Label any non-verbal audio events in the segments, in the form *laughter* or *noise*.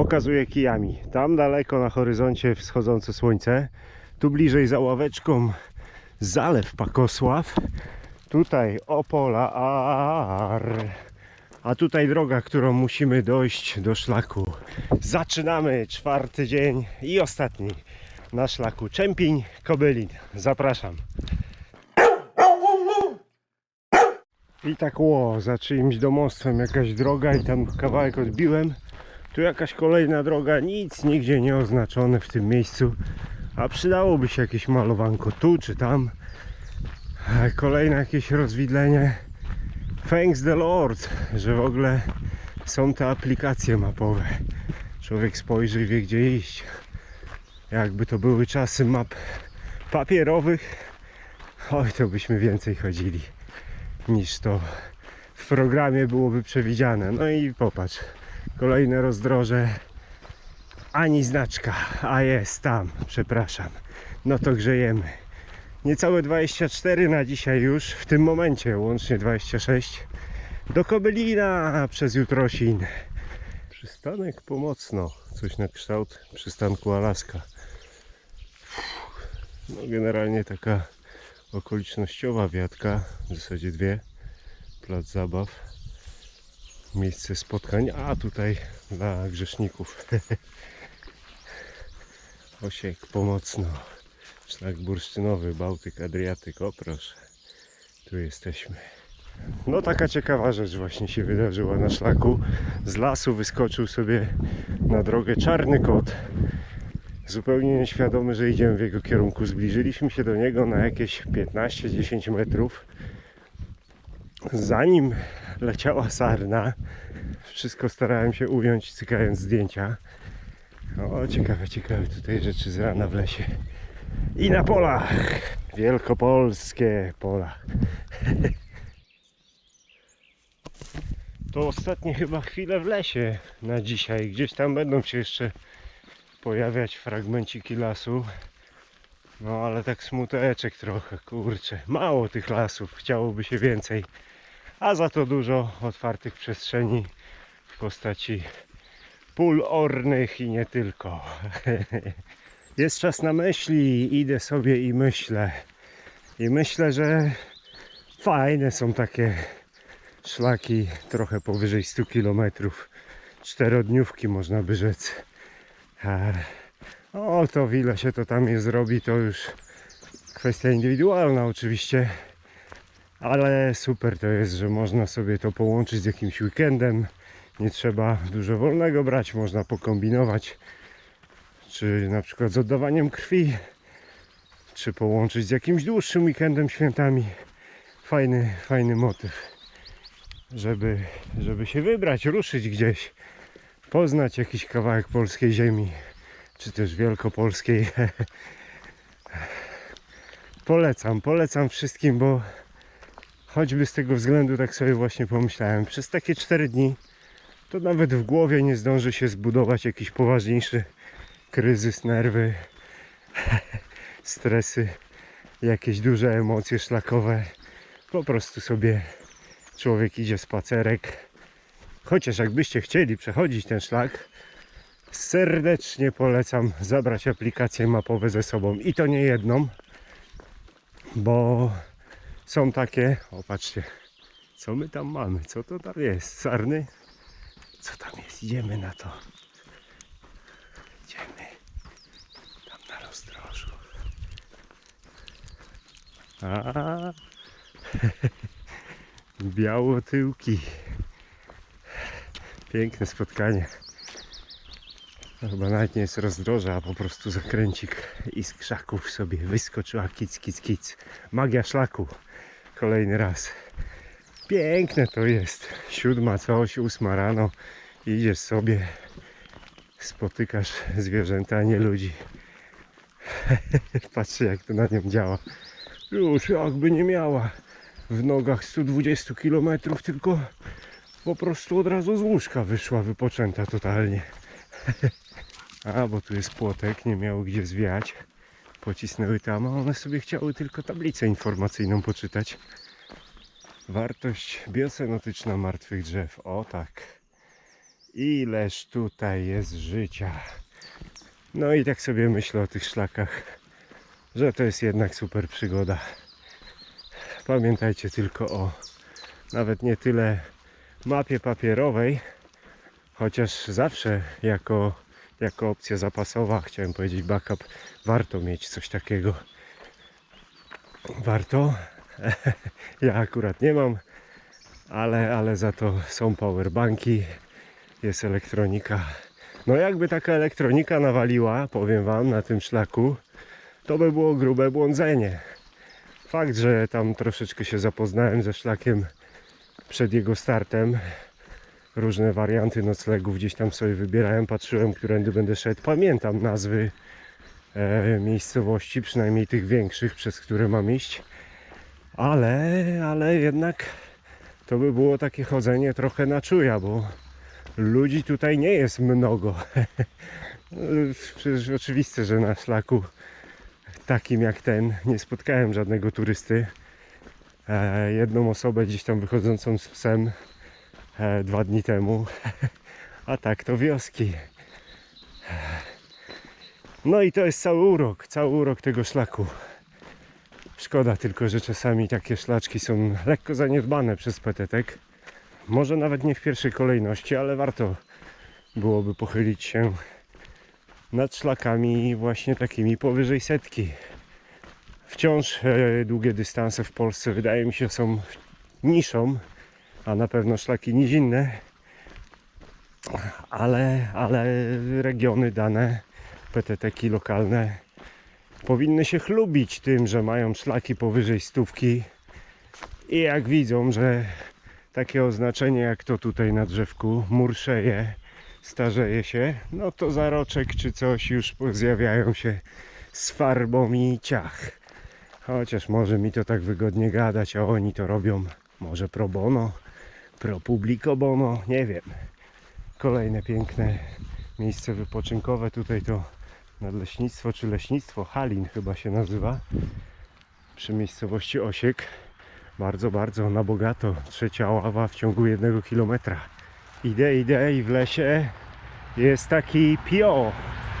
Pokazuję kijami. Tam daleko na horyzoncie wschodzące słońce. Tu bliżej za ławeczką zalew Pakosław. Tutaj Opola Ar. A tutaj droga, którą musimy dojść do szlaku. Zaczynamy czwarty dzień i ostatni na szlaku Czempiń Kobylin. Zapraszam. I tak ło, za czyimś domostwem jakaś droga i tam kawałek odbiłem. Tu jakaś kolejna droga, nic nigdzie nie oznaczone w tym miejscu. A przydałoby się jakieś malowanko tu czy tam. A Kolejne jakieś rozwidlenie. Thanks the Lord, że w ogóle są te aplikacje mapowe. Człowiek spojrzy i wie gdzie iść. Jakby to były czasy map papierowych, oj to byśmy więcej chodzili niż to w programie byłoby przewidziane. No i popatrz, kolejne rozdroże, ani znaczka, a jest tam, przepraszam. No to grzejemy. Niecałe 24 na dzisiaj już, w tym momencie łącznie 26 do Kobylina przez Jutrosin. Przystanek pomocno, coś na kształt przystanku Alaska. No generalnie taka okolicznościowa wiatka, w zasadzie dwie, plac zabaw, miejsce spotkań, a tutaj dla grzeszników *laughs* Osiek pomocno, szlak bursztynowy, Bałtyk, Adriatyk, o proszę, tu jesteśmy. No taka ciekawa rzecz właśnie się wydarzyła na szlaku. Z lasu wyskoczył sobie na drogę czarny kot. Zupełnie nieświadomy, że idziemy w jego kierunku. Zbliżyliśmy się do niego na jakieś 15-10 metrów. Zanim leciała sarna, wszystko starałem się ująć, cykając zdjęcia. O, ciekawe, ciekawe tutaj rzeczy z rana w lesie. I na polach! Wielkopolskie pola. To ostatnie chyba chwile w lesie na dzisiaj. Gdzieś tam będą się jeszcze pojawiać fragmenciki lasu. No ale tak smuteczek trochę, kurczę. Mało tych lasów, chciałoby się więcej. A za to dużo otwartych przestrzeni w postaci pól ornych i nie tylko. *laughs* Jest czas na myśli, idę sobie i myślę. I myślę, że fajne są takie szlaki trochę powyżej 100 km. Czterodniówki można by rzec. O, to ile się to tam je zrobi, to już kwestia indywidualna oczywiście. Ale super to jest, że można sobie to połączyć z jakimś weekendem. Nie trzeba dużo wolnego brać, można pokombinować. Czy na przykład z oddawaniem krwi, czy połączyć z jakimś dłuższym weekendem, świętami. Fajny, fajny motyw, żeby, żeby się wybrać, ruszyć gdzieś, poznać jakiś kawałek polskiej ziemi, czy też wielkopolskiej. *laughs* Polecam, polecam wszystkim, bo choćby z tego względu tak sobie właśnie pomyślałem. Przez takie 4 dni to nawet w głowie nie zdąży się zbudować jakiś poważniejszy kryzys, nerwy, *laughs* stresy, jakieś duże emocje szlakowe. Po prostu sobie człowiek idzie spacerek. Chociaż jakbyście chcieli przechodzić ten szlak, serdecznie polecam zabrać aplikacje mapowe ze sobą i to nie jedną, bo są takie, o patrzcie, co my tam mamy, co to tam jest, sarny? Co tam jest? Idziemy na to. Idziemy. Tam na rozdrożu. A. *laughs* Białotyłki. Piękne spotkanie. Chyba nawet nie jest rozdroże, a po prostu zakręcik i z krzaków sobie wyskoczyła kic, kic, kic. Magia szlaku. Kolejny raz. Piękne to jest. Siódma coś, ósma rano. Idziesz sobie, spotykasz zwierzęta, a nie ludzi. *laughs* Patrzcie jak to na nią działa. Już jakby nie miała w nogach 120 km, tylko po prostu od razu z łóżka wyszła wypoczęta totalnie. *laughs* A, bo tu jest płotek, nie miało gdzie zwiać. Pocisnęły tam, a one sobie chciały tylko tablicę informacyjną poczytać. Wartość biocenotyczna martwych drzew. O tak. Ileż tutaj jest życia. No i tak sobie myślę o tych szlakach, że to jest jednak super przygoda. Pamiętajcie tylko o nawet nie tyle mapie papierowej, chociaż zawsze jako, jako opcja zapasowa, chciałem powiedzieć backup, warto mieć coś takiego. Warto. *laughs* Ja akurat nie mam, ale, ale za to są powerbanki, jest elektronika. No jakby taka elektronika nawaliła, powiem Wam, na tym szlaku, to by było grube błądzenie. Fakt, że tam troszeczkę się zapoznałem ze szlakiem przed jego startem. Różne warianty noclegów gdzieś tam sobie wybierałem, patrzyłem, którędy będę szedł. Pamiętam nazwy e, miejscowości, przynajmniej tych większych, przez które mam iść. Ale, ale jednak to by było takie chodzenie trochę na czuja, bo ludzi tutaj nie jest mnogo. *laughs* Przecież oczywiste, że na szlaku takim jak ten nie spotkałem żadnego turysty. E, jedną osobę gdzieś tam wychodzącą z psem dwa dni temu. A tak to wioski. No i to jest cały urok, cały urok tego szlaku. Szkoda tylko, że czasami takie szlaczki są lekko zaniedbane przez petetek. Może nawet nie w pierwszej kolejności, ale warto byłoby pochylić się nad szlakami właśnie takimi powyżej setki. Wciąż e, długie dystanse w Polsce wydaje mi się są niszą, a na pewno szlaki nizinne, ale, ale regiony dane, PTT-ki lokalne powinny się chlubić tym, że mają szlaki powyżej stówki i jak widzą, że takie oznaczenie jak to tutaj na drzewku murszeje, starzeje się, no to zaroczek czy coś już zjawiają się z farbą i ciach. Chociaż może mi to tak wygodnie gadać, a oni to robią może pro bono, pro publico bono, nie wiem. Kolejne piękne miejsce wypoczynkowe. Tutaj to nadleśnictwo czy leśnictwo Halin chyba się nazywa. Przy miejscowości Osiek. Bardzo, bardzo na bogato. Trzecia ława w ciągu jednego kilometra. Idę, idę i w lesie jest taki pio,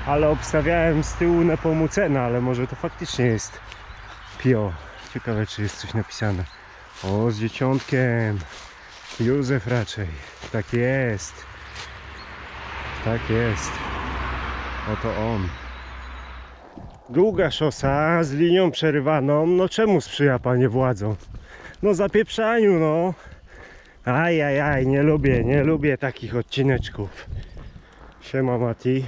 ale obstawiałem z tyłu Nepomucena, ale może to faktycznie jest pio. Ciekawe czy jest coś napisane. O, z dzieciątkiem. Józef raczej. Tak jest. Tak jest. Oto on. Długa szosa z linią przerywaną. No czemu sprzyja panie władzą? No zapieprzaniu no. Aj, aj, aj, nie lubię, nie lubię takich odcineczków. Siema Mati.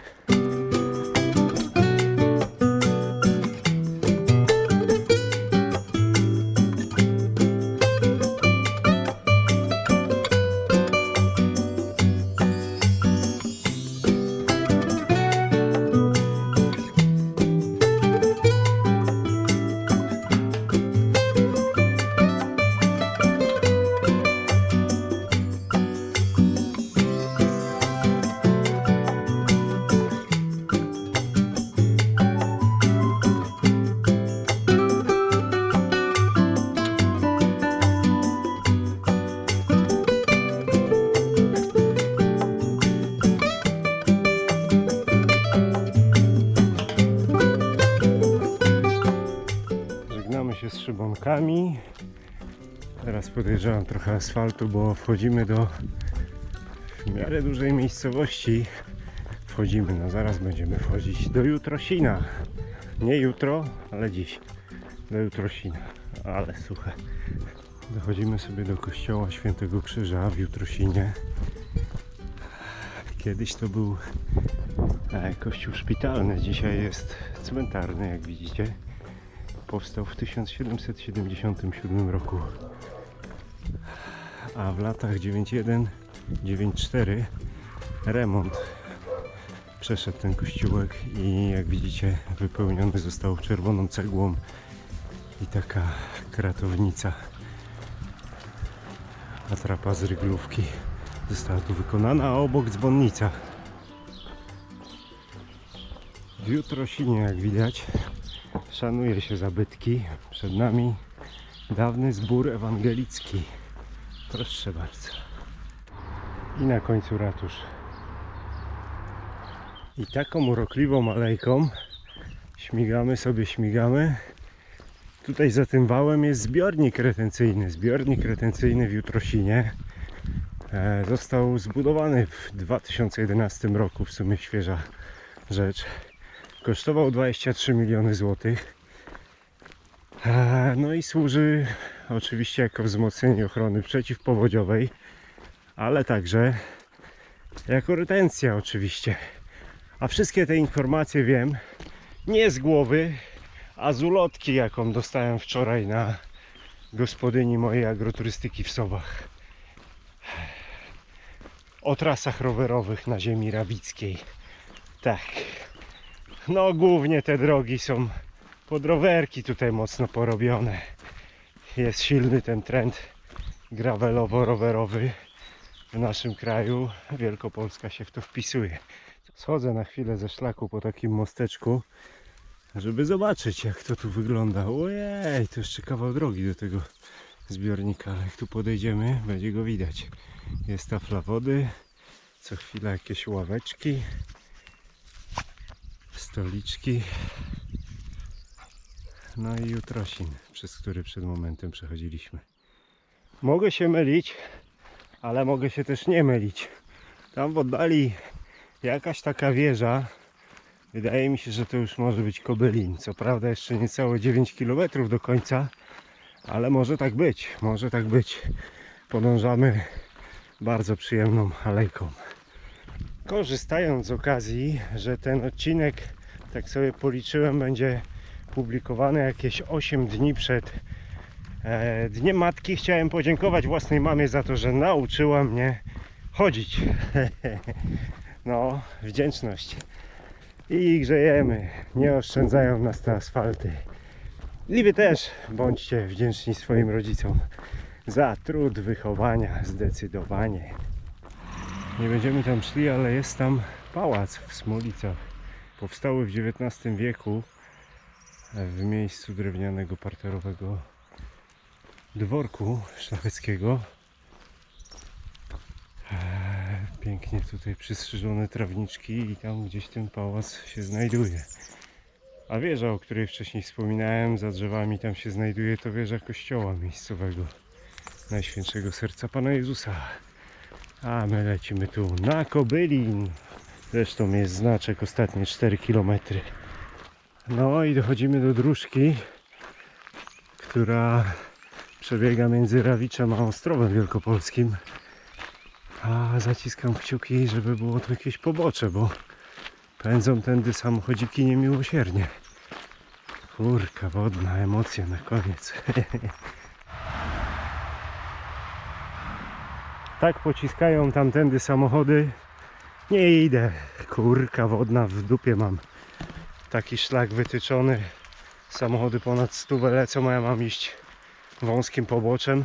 Podejrzewam trochę asfaltu, bo wchodzimy do w miarę dużej miejscowości. Wchodzimy, no zaraz będziemy wchodzić do Jutrosina. Nie jutro, ale dziś. Do Jutrosina. Ale suche. Dochodzimy sobie do kościoła Świętego Krzyża w Jutrosinie. Kiedyś to był e, kościół szpitalny, dzisiaj jest cmentarny, jak widzicie powstał w 1777 roku. A w latach 91-94 remont przeszedł ten kościółek i jak widzicie wypełniony został czerwoną cegłą i taka kratownica atrapa z ryglówki została tu wykonana, a obok dzwonnica. W Jutrosinie jak widać szanuje się zabytki. Przed nami dawny zbór ewangelicki. Proszę bardzo. I na końcu ratusz. I taką urokliwą alejką śmigamy sobie, śmigamy. Tutaj za tym wałem jest zbiornik retencyjny. Zbiornik retencyjny w Jutrosinie. E, został zbudowany w 2011 roku, w sumie świeża rzecz. Kosztował 23 miliony złotych. E, No i służy oczywiście jako wzmocnienie ochrony przeciwpowodziowej, ale także jako retencja oczywiście. A wszystkie te informacje wiem nie z głowy, a z ulotki, jaką dostałem wczoraj na gospodyni mojej agroturystyki w Sobach. O trasach rowerowych na ziemi rawickiej. Tak. No głównie te drogi są pod rowerki tutaj mocno porobione. Jest silny ten trend gravelowo-rowerowy w naszym kraju. Wielkopolska się w to wpisuje. Schodzę na chwilę ze szlaku po takim mosteczku, żeby zobaczyć jak to tu wygląda. Ojej, to jeszcze kawał drogi do tego zbiornika, ale jak tu podejdziemy, będzie go widać. Jest tafla wody, co chwila jakieś ławeczki, stoliczki. No i jutrosin, przez który przed momentem przechodziliśmy. Mogę się mylić, ale mogę się też nie mylić. Tam w oddali jakaś taka wieża. Wydaje mi się, że to już może być Kobylin. Co prawda jeszcze niecałe 9 km do końca, ale może tak być, może tak być. Podążamy bardzo przyjemną alejką. Korzystając z okazji, że ten odcinek, tak sobie policzyłem, będzie publikowany jakieś 8 dni przed e, Dniem Matki, chciałem podziękować własnej mamie za to, że nauczyła mnie chodzić. *laughs* no, wdzięczność. I grzejemy, nie oszczędzają nas te asfalty. I wy też bądźcie wdzięczni swoim rodzicom za trud wychowania, zdecydowanie. Nie będziemy tam szli, ale jest tam pałac w Smolicach. Powstały w XIX wieku w miejscu drewnianego parterowego dworku szlacheckiego. Eee, Pięknie tutaj przystrzyżone trawniczki i tam gdzieś ten pałac się znajduje. A wieża, o której wcześniej wspominałem, za drzewami tam się znajduje, to wieża kościoła miejscowego Najświętszego Serca Pana Jezusa. A my lecimy tu na Kobylin. Zresztą jest znaczek ostatnie 4 km. No i dochodzimy do dróżki, która przebiega między Rawiczem a Ostrowem Wielkopolskim. A zaciskam kciuki, żeby było to jakieś pobocze, bo pędzą tędy samochodziki niemiłosiernie. Kurka wodna, emocje na koniec. *laughs* tak pociskają tamtędy samochody. Nie idę. Kurka wodna w dupie mam. Taki szlak wytyczony. Samochody ponad stówę lecą, a ja mam iść wąskim poboczem.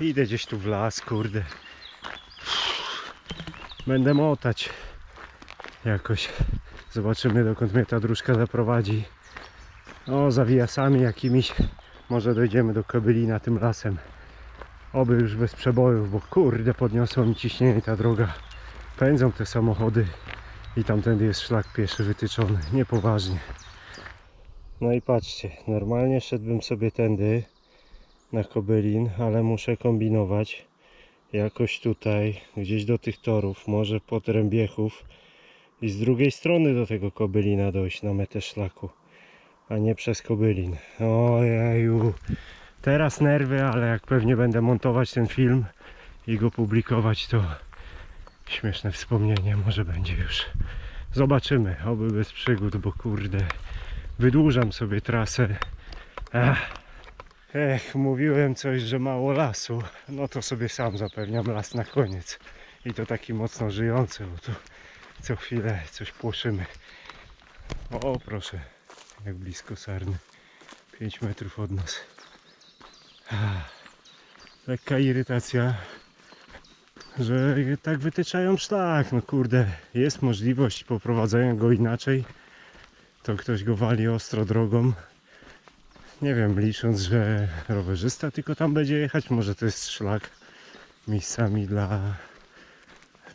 Idę gdzieś tu w las, kurde. Będę motać jakoś. Zobaczymy dokąd mnie ta dróżka zaprowadzi. O, zawijasami jakimiś. Może dojdziemy do Kobylina tym lasem. Oby już bez przebojów, bo kurde podniosło mi ciśnienie ta droga. Pędzą te samochody i tamtędy jest szlak pieszy wytyczony. *laughs* Niepoważnie. No i patrzcie, normalnie szedłbym sobie tędy na Kobylin, ale muszę kombinować jakoś tutaj, gdzieś do tych torów, może pod Rębiechów i z drugiej strony do tego Kobylina dojść na metę szlaku, a nie przez Kobylin. Ojeju, teraz nerwy, ale jak pewnie będę montować ten film i go publikować, to śmieszne wspomnienie może będzie już. Zobaczymy, oby bez przygód, bo kurde, wydłużam sobie trasę. Ach. Ech, mówiłem coś, że mało lasu. No to sobie sam zapewniam las na koniec. I to taki mocno żyjący, bo tu co chwilę coś płoszymy. O, proszę, jak blisko sarny. 5 metrów od nas. Ach, Lekka irytacja, że tak wytyczają szlak. No kurde, jest możliwość poprowadzenia go inaczej. To ktoś go wali ostro drogą. Nie wiem, licząc, że rowerzysta tylko tam będzie jechać, może to jest szlak miejscami dla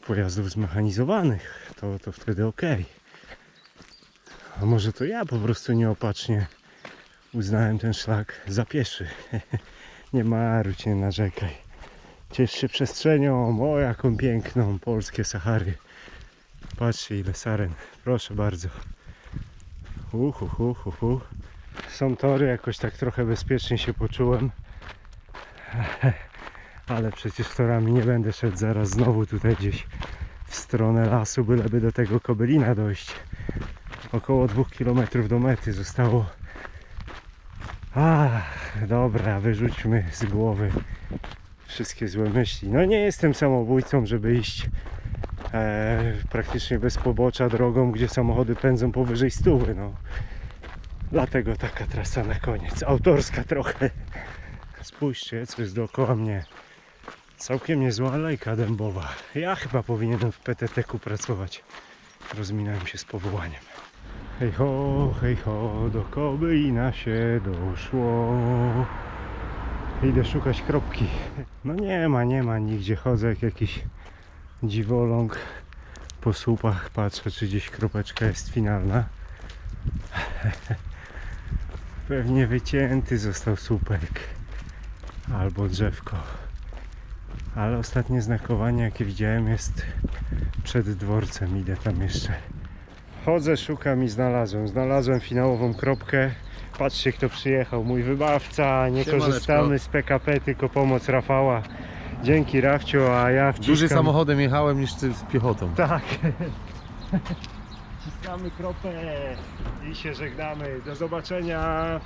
pojazdów zmechanizowanych, to, to wtedy ok. A może to ja po prostu nieopatrznie uznałem ten szlak za pieszy. *laughs* nie marudź, nie narzekaj. Ciesz się przestrzenią, o jaką piękną polskie Sahary. Patrzcie ile saren, proszę bardzo. Uhu, hu, hu, hu. Są tory, jakoś tak trochę bezpiecznie się poczułem. *laughs* Ale przecież torami nie będę szedł zaraz znowu tutaj gdzieś w stronę lasu, byleby do tego Kobylina dojść. Około 2 km do mety zostało. Ach, dobra, wyrzućmy z głowy wszystkie złe myśli. No nie jestem samobójcą, żeby iść e, praktycznie bez pobocza drogą, gdzie samochody pędzą powyżej stówy. No. Dlatego taka trasa na koniec. Autorska trochę. Spójrzcie, co jest dookoła mnie. Całkiem niezła alejka dębowa. Ja chyba powinienem w PTT-ku pracować. Rozminałem się z powołaniem. Hej ho, hej ho, do Kobylina się doszło. Idę szukać kropki. No nie ma, nie ma nigdzie. Chodzę jak jakiś dziwoląg po słupach. Patrzę, czy gdzieś kropeczka jest finalna. *laughs* Pewnie wycięty został słupek albo drzewko. Ale ostatnie znakowanie, jakie widziałem, jest przed dworcem. Idę tam jeszcze. Chodzę, szukam i znalazłem. Znalazłem finałową kropkę. Patrzcie, kto przyjechał. Mój wybawca. Nie Siemaneczko. korzystamy z PKP, tylko pomoc Rafała. Dzięki Rafciu, a ja wciskam... Dużym samochodem jechałem niż ty z piechotą. Tak. *laughs* Wciskamy kropę i się żegnamy. Do zobaczenia.